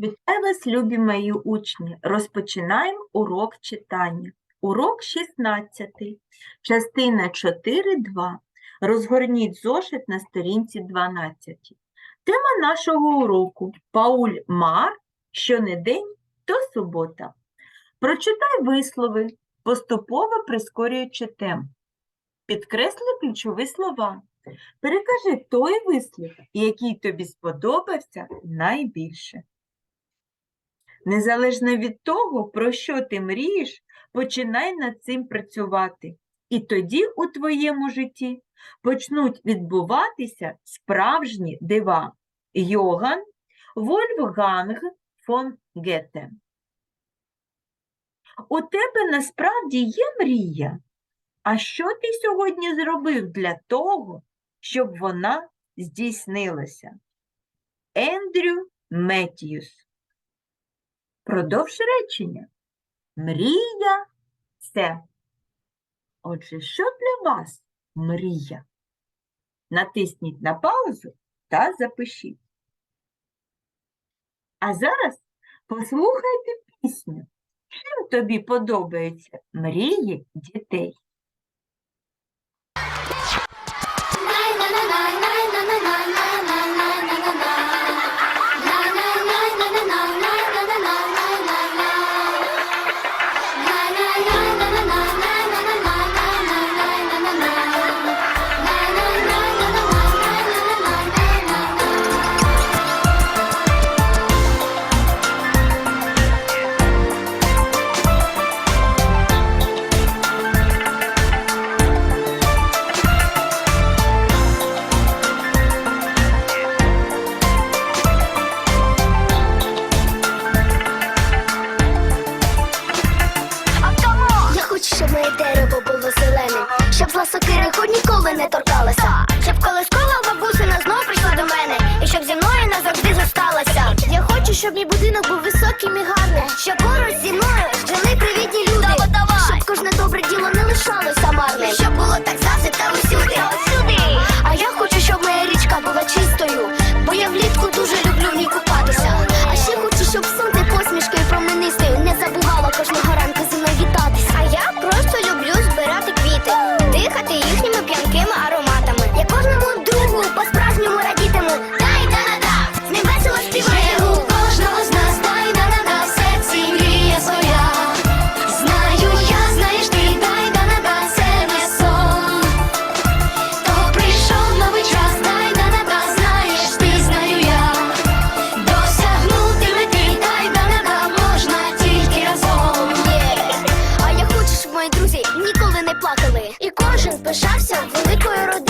Вітаю вас, любі мої учні! Розпочинаємо урок читання. Урок 16, частина 4.2. Розгорніть зошит на сторінці 12. Тема нашого уроку Пауль Мар щонедень, то субота. Прочитай вислови, поступово прискорюючи темп. Підкресли ключові слова. Перекажи той вислів, який тобі сподобався найбільше. Незалежно від того, про що ти мрієш, починай над цим працювати. І тоді у твоєму житті почнуть відбуватися справжні дива. Йоган Вольфганг фон Гете. У тебе насправді є мрія? А що ти сьогодні зробив для того, щоб вона здійснилася? Ендрю Меттьюс. Продовж речення. Мрія це. Отже, що для вас мрія? Натисніть на паузу та запишіть. А зараз послухайте пісню. Чим тобі подобаються мрії дітей? Я ніколи. І кожен пишався великою родиною.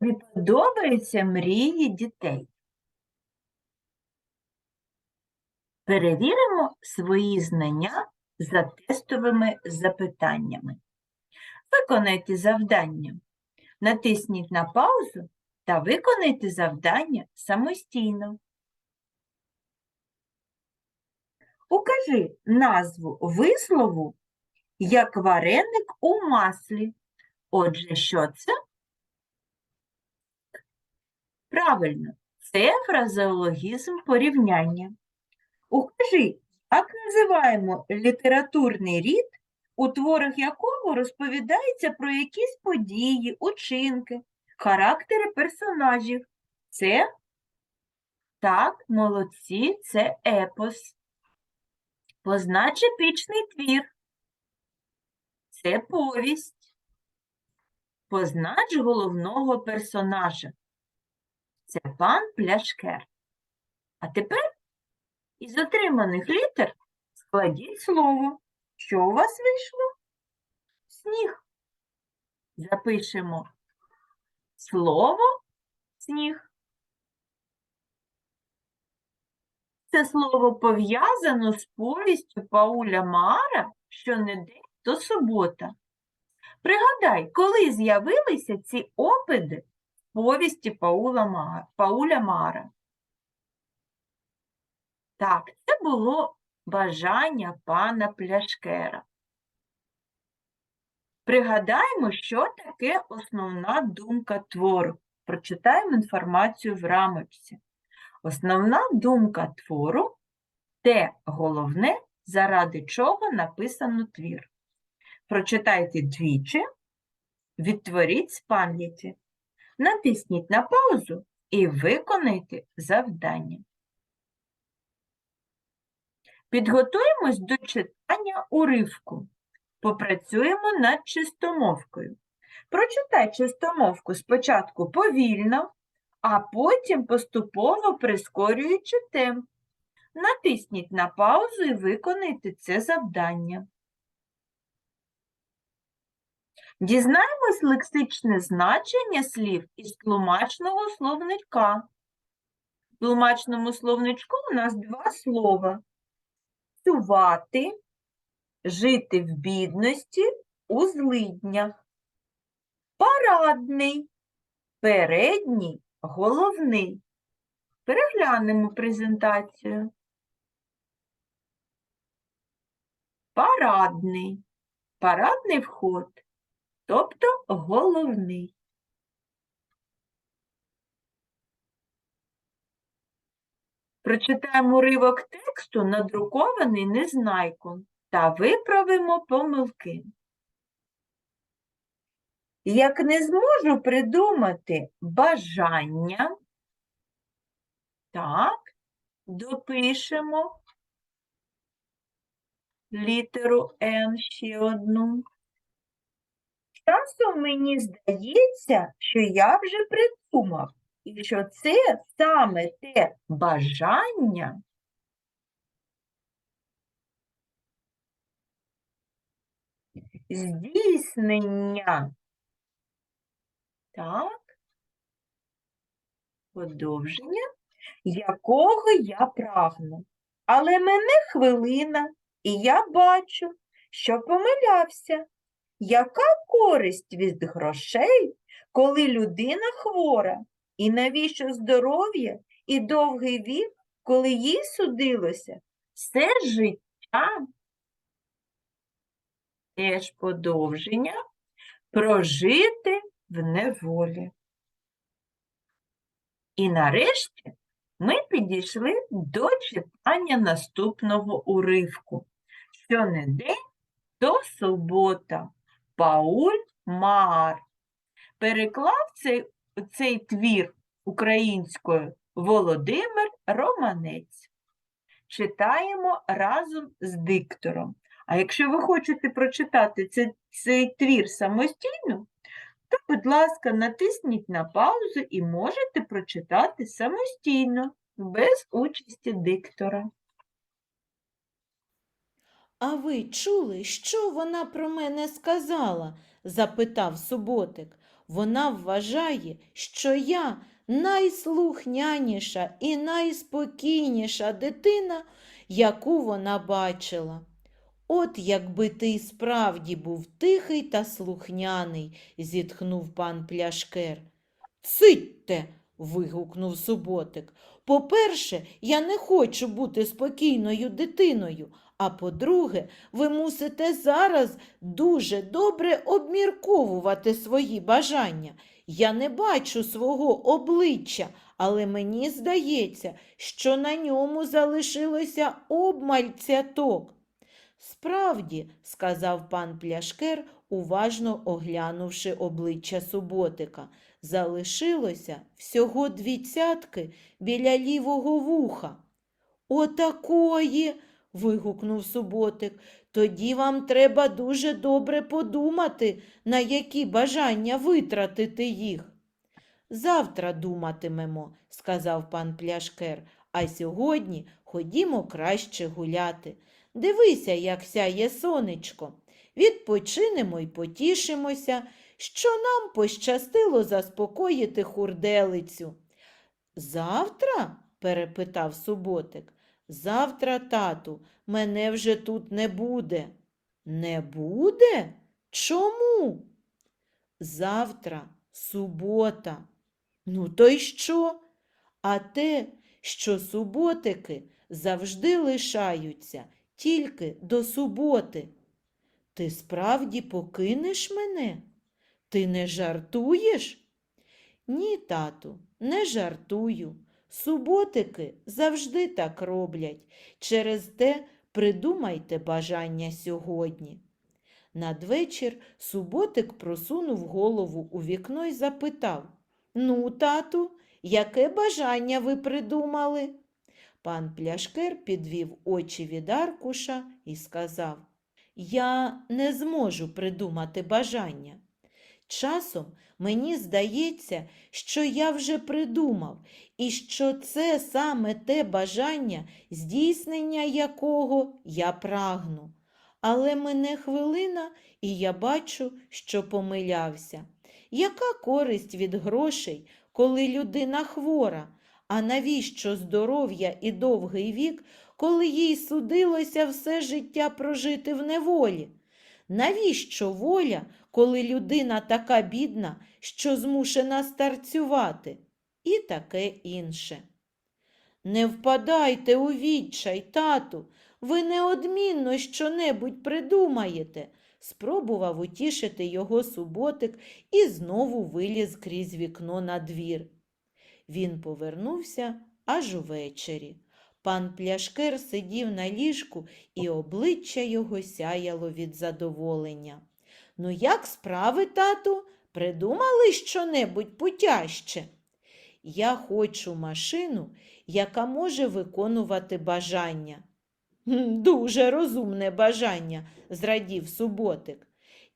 Тобі подобаються мрії дітей? Перевіримо свої знання за тестовими запитаннями. Виконайте завдання. Натисніть на паузу та виконайте завдання самостійно. Укажи назву вислову як вареник у маслі. Отже, що це? Правильно, це фразеологізм порівняння. Укажи, як називаємо літературний рід, у творах якого розповідається про якісь події, учинки, характери персонажів. Це так, молодці, це епос. Познач епічний твір. Це повість. Познач головного персонажа. Це пан Пляшкер. А тепер із отриманих літер складіть слово. Що у вас вийшло? Сніг. Запишемо слово сніг. це слово пов'язано з повістю Пауля Мара «Щонедень, то субота». Пригадай, коли з'явилися ці опиди повісті Паула Мара, Пауля Мара. Так, це було бажання пана Пляшкера. Пригадаємо, що таке основна думка твору. Прочитаємо інформацію в рамочці. Основна думка твору те головне, заради чого написано твір. Прочитайте двічі, відтворіть з пам'яті, натисніть на паузу і виконайте завдання. Підготуємось до читання уривку. Попрацюємо над чистомовкою. Прочитай чистомовку спочатку повільно, а потім поступово прискорюючи темп. Натисніть на паузу і виконайте це завдання. Дізнаємось лексичне значення слів із тлумачного словничка. В тлумачному словничку у нас два слова. Працювати, жити в бідності, у злиднях. Парадний, передній, головний. Переглянемо презентацію. Парадний. Парадний вход, тобто головний. Прочитаємо уривок тексту, надрукований незнайком, та виправимо помилки. Як не зможу придумати бажання, так, допишемо літеру Н ще одну. Часом мені здається, що я вже придумав, і що це саме те бажання, здійснення. Так. Подовження, якого я прагну. Але мене хвилина, і я бачу, що помилявся. Яка користь від грошей, коли людина хвора? І навіщо здоров'я і довгий вік, коли їй судилося все життя? Теж подовження прожити в неволі. І нарешті ми підійшли до читання наступного уривку. Що не день, то субота. Пауль Маар. Переклав цей, цей твір українською Володимир Романець. Читаємо разом з диктором. А якщо ви хочете прочитати цей, цей твір самостійно, то, будь ласка, натисніть на паузу і можете прочитати самостійно, без участі диктора. А ви чули, що вона про мене сказала? запитав суботик. Вона вважає, що я найслухняніша і найспокійніша дитина, яку вона бачила. От якби ти справді був тихий та слухняний, зітхнув пан Пляшкер. Цитьте. вигукнув суботик. По-перше, я не хочу бути спокійною дитиною. А по-друге, ви мусите зараз дуже добре обмірковувати свої бажання. Я не бачу свого обличчя, але мені здається, що на ньому залишилося обмаль цяток. Справді, сказав пан Пляшкер, уважно оглянувши обличчя суботика, залишилося всього дві цятки біля лівого вуха. Отакої. Вигукнув суботик. Тоді вам треба дуже добре подумати, на які бажання витратити їх. Завтра думатимемо, сказав пан Пляшкер, а сьогодні ходімо краще гуляти. Дивися, як сяє сонечко. Відпочинемо й потішимося, що нам пощастило заспокоїти хурделицю. Завтра? перепитав суботик. Завтра, тату, мене вже тут не буде. Не буде? Чому? Завтра субота. Ну, то й що? А те, що суботики завжди лишаються тільки до суботи. Ти справді покинеш мене? Ти не жартуєш? Ні, тату, не жартую. Суботики завжди так роблять. Через те придумайте бажання сьогодні. Надвечір суботик просунув голову у вікно і запитав Ну, тату, яке бажання ви придумали? Пан Пляшкер підвів очі від аркуша і сказав Я не зможу придумати бажання. Часом мені здається, що я вже придумав, і що це саме те бажання, здійснення якого я прагну. Але мене хвилина, і я бачу, що помилявся. Яка користь від грошей, коли людина хвора? А навіщо здоров'я і довгий вік, коли їй судилося все життя прожити в неволі? Навіщо воля, коли людина така бідна, що змушена старцювати? І таке інше. Не впадайте у відчай, тату, ви неодмінно щонебудь придумаєте, спробував утішити його суботик і знову виліз крізь вікно на двір. Він повернувся аж увечері. Пан Пляшкер сидів на ліжку, і обличчя його сяяло від задоволення. Ну, як справи, тату? Придумали щонебудь путяще? Я хочу машину, яка може виконувати бажання. Дуже розумне бажання, зрадів суботик.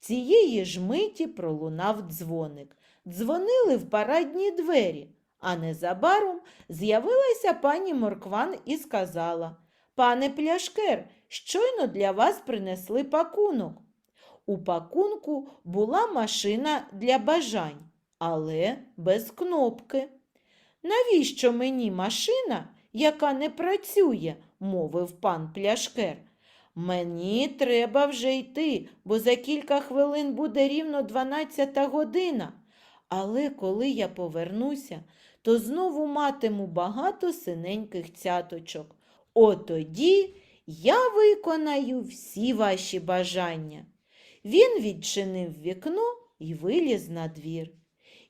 Цієї ж миті пролунав дзвоник. Дзвонили в парадні двері, а незабаром з'явилася пані Моркван і сказала Пане Пляшкер, щойно для вас принесли пакунок. У пакунку була машина для бажань, але без кнопки. Навіщо мені машина, яка не працює? мовив пан Пляшкер. Мені треба вже йти, бо за кілька хвилин буде рівно 12 година. Але коли я повернуся, то знову матиму багато синеньких цяточок. Отоді я виконаю всі ваші бажання. Він відчинив вікно і виліз на двір.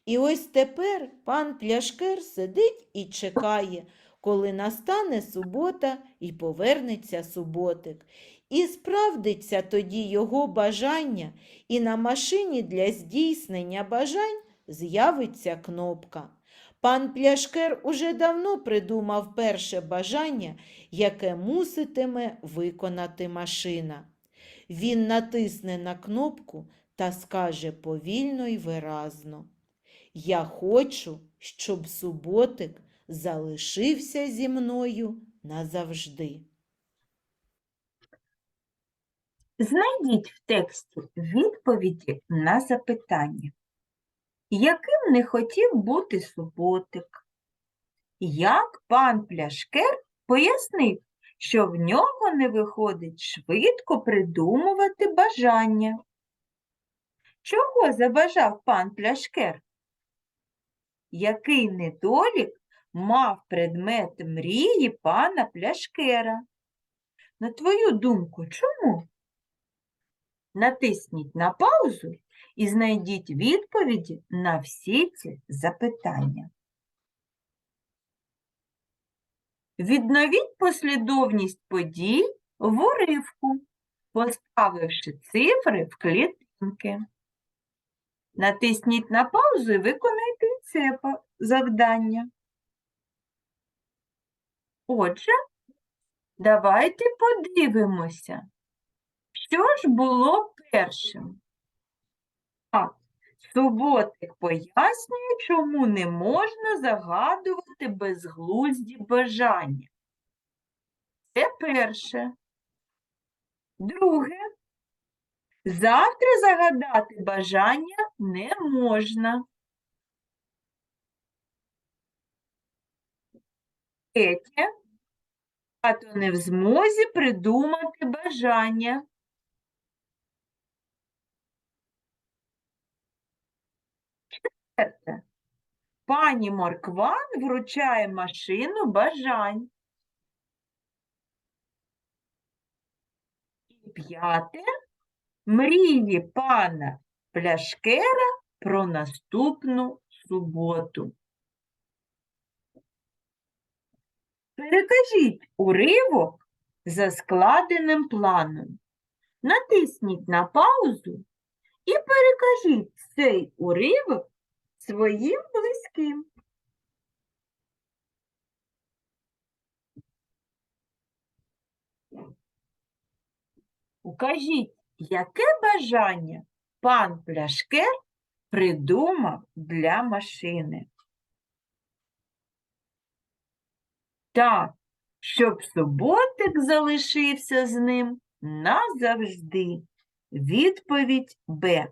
І ось тепер пан Пляшкер сидить і чекає, коли настане субота і повернеться суботик. І справдиться тоді його бажання, і на машині для здійснення бажань з'явиться кнопка. Пан Пляшкер уже давно придумав перше бажання, яке муситиме виконати машина. Він натисне на кнопку та скаже повільно й виразно. Я хочу, щоб суботик залишився зі мною назавжди. Знайдіть в тексті відповіді на запитання. Яким не хотів бути суботик? Як пан Пляшкер пояснив, що в нього не виходить швидко придумувати бажання? Чого забажав пан Пляшкер? Який недолік мав предмет мрії пана Пляшкера? На твою думку, чому? Натисніть на паузу і знайдіть відповіді на всі ці запитання. Відновіть послідовність подій в уривку, поставивши цифри в клітинки. Натисніть на паузу і виконайте це завдання. Отже, давайте подивимося, що ж було першим. Так, суботик пояснює, чому не можна загадувати безглузді бажання. Це перше. Друге. Завтра загадати бажання не можна. Третє. Тато не в змозі придумати бажання. Четверте. Пані Моркван вручає машину бажань. І п'яте. Мрії пана Пляшкера про наступну суботу. Перекажіть уривок за складеним планом. Натисніть на паузу і перекажіть цей уривок своїм близьким. Укажіть, яке бажання пан Пляшкер придумав для машини. Так, щоб суботик залишився з ним назавжди. Відповідь Б.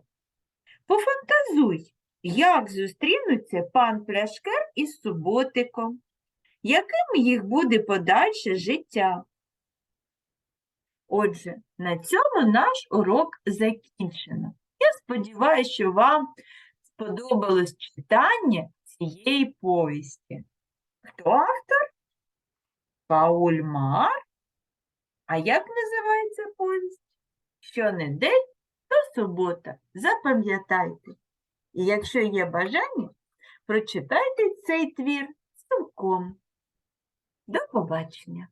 Пофантазуй, як зустрінуться пан Пляшкер із суботиком. Яким їх буде подальше життя? Отже, на цьому наш урок закінчено. Я сподіваюся, що вам сподобалось читання цієї повісті. Хто автор? Пауль Мар. А як називається повість? Що не день, то субота. Запам'ятайте. І якщо є бажання, прочитайте цей твір цілком. До побачення!